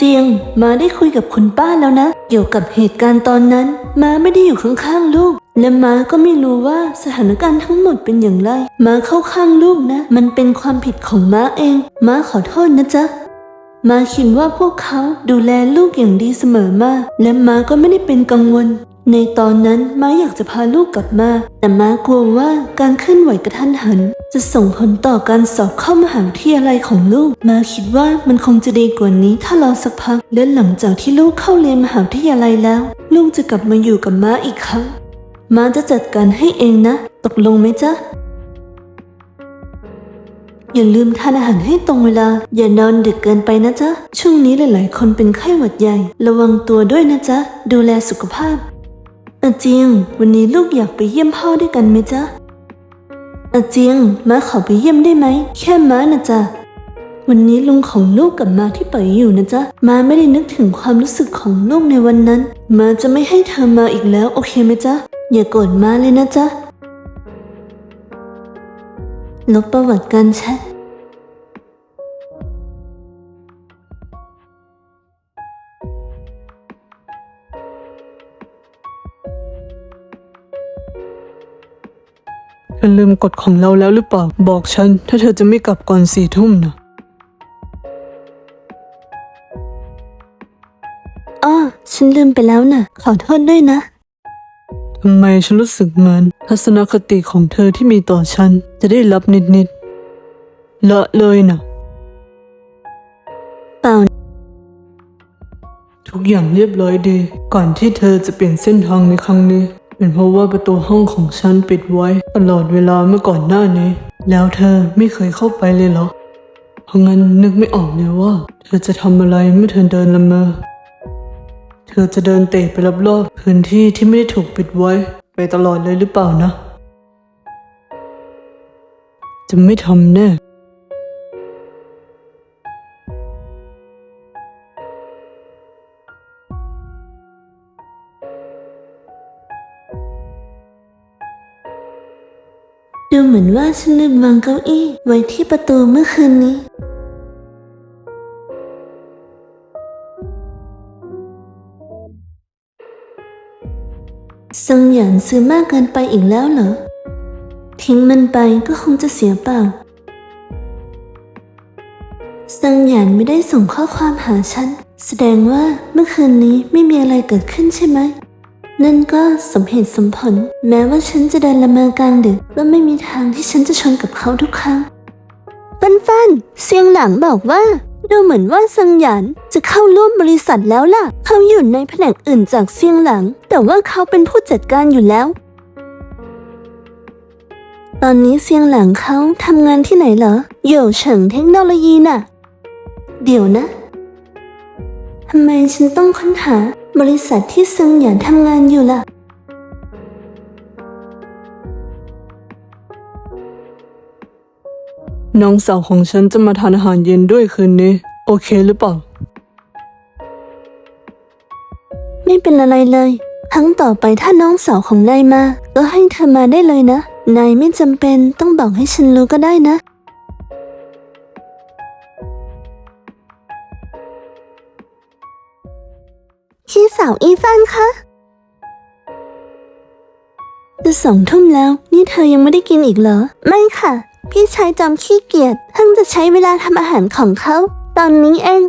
เจียง มาได้คุยกับคุณป้าแล้วนะ เกี่ยวกับเหตุการณ์ตอนนั้น มาไม่ได้อยู่ข้างๆลูก และมาก็ไม่รู้ว่าสถานการณ์ทั้งหมดเป็นอย่างไร มาเข้าข้างลูกนะ มันเป็นความผิดของมาเอง มาขอโทษนะจ๊ะมาคิดว่าพวกเขาดูแลลูกอย่างดีเสมอมา และมาก็ไม่ได้เป็นกังวล ในตอนนั้นม้าอยากจะพาลูกกลับมา แต่ม้ากลัวว่าการเคลื่อนไหวกระทันหัน จะส่งผลต่อการสอบเข้ามหาวิทยาลัยของลูก ม้าคิดว่ามันคงจะดีกว่านี้ถ้ารอสักพัก และหลังจากที่ลูกเข้าเรียนมหาวิทยาลัยแล้ว ลูกจะกลับมาอยู่กับม้าอีกครั้ง ม้าจะจัดการให้เองนะ ตกลงไหมจ๊ะอย่าลืมทานอาหารให้ตรงเวลา อย่านอนดึกเกินไปนะจ๊ะ ช่วงนี้หลาย ๆ คนเป็นไข้หวัดใหญ่ ระวังตัวด้วยนะจ๊ะ ดูแลสุขภาพ อาเจียง วันนี้ลูกอยากไปเยี่ยมพ่อด้วยกันไหมจ๊ะอาเจียงม้าขอไปเยี่ยมได้ไหม แค่ม้านะจ๊ะ วันนี้ลุงของลูกกลับมาที่เป๋ยอยู่นะจ๊ะ ม้าไม่ได้นึกถึงความรู้สึกของลูกในวันนั้น ม้าจะไม่ให้เธอมาอีกแล้วโอเคไหมจ๊ะ อย่าโกรธม้าเลยนะจ๊ะ ลบประวัติการแชท เธอลืมกฎของเราแล้วหรือเปล่า บอกฉัน ถ้าเธอจะไม่กลับก่อนสี่ทุ่มนะอ้อฉันลืมไปแล้วน่ะ ขอโทษด้วยนะ ทำไมฉันรู้สึกเหมือนทัศนคติของเธอที่มีต่อฉัน จะได้รับนิดๆละเลยนะเปล่าทุกอย่างเรียบร้อยดี ก่อนที่เธอจะเปลี่ยนเส้นทางในครั้งนี้ เป็นเพราะว่าประตูห้องของฉันปิดไว้ตลอดเวลาเมื่อก่อนหน้านี้ แล้วเธอไม่เคยเข้าไปเลยเหรอ เพราะงั้นนึกไม่ออกเลยว่า เธอจะทำอะไรเมื่อเธอเดินละเมอ เธอจะเดินเตะไปรอบๆพื้นที่ที่ไม่ได้ถูกปิดไว้ ไปตลอดเลยหรือเปล่านะ จะไม่ทำแน่ ดูเหมือนว่าฉันลืมวางเก้าอี้ไว้ที่ประตูเมื่อคืนนี้ ซังหยานซื้อมากเกินไปอีกแล้วเหรอ ทิ้งมันไปก็คงจะเสียเปล่า ซังหยานไม่ได้ส่งข้อความหาฉัน แสดงว่าเมื่อคืนนี้ไม่มีอะไรเกิดขึ้นใช่ไหม นั่นก็สมเหตุสมผล แม้ว่าฉันจะเดินละเมอกลางดึกก็ไม่มีทางที่ฉันจะชนกับเขาทุกครั้งฟันฟันเสียงหลังบอกว่า ดูเหมือนว่าซังหยานจะเข้าร่วมบริษัทแล้วล่ะ เขาอยู่ในแผนกอื่นจากเสียงหลัง แต่ว่าเขาเป็นผู้จัดการอยู่แล้ว ตอนนี้เสียงหลังเขาทำงานที่ไหนเหรอโย่เฉิงเทคโนโลยีน่ะ เดี๋ยวนะทำไมฉันต้องค้นหา บริษัทที่ซังหยานทำงานอยู่ล่ะ น้องสาวของฉันจะมาทานอาหารเย็นด้วยคืนนี้ โอเคหรือเปล่า ไม่เป็นอะไรเลย ครั้งต่อไปถ้าน้องสาวของนายมา ก็ให้เธอมาได้เลยนะ นายไม่จำเป็นต้องบอกให้ฉันรู้ก็ได้นะ พี่สาวอีฟานคะจะสองทุ่มแล้ว นี่เธอยังไม่ได้กินอีกเหรอ ไม่ค่ะ พี่ชายจอมขี้เกียจเพิ่งจะใช้เวลาทำอาหารของเขา ตอนนี้เอง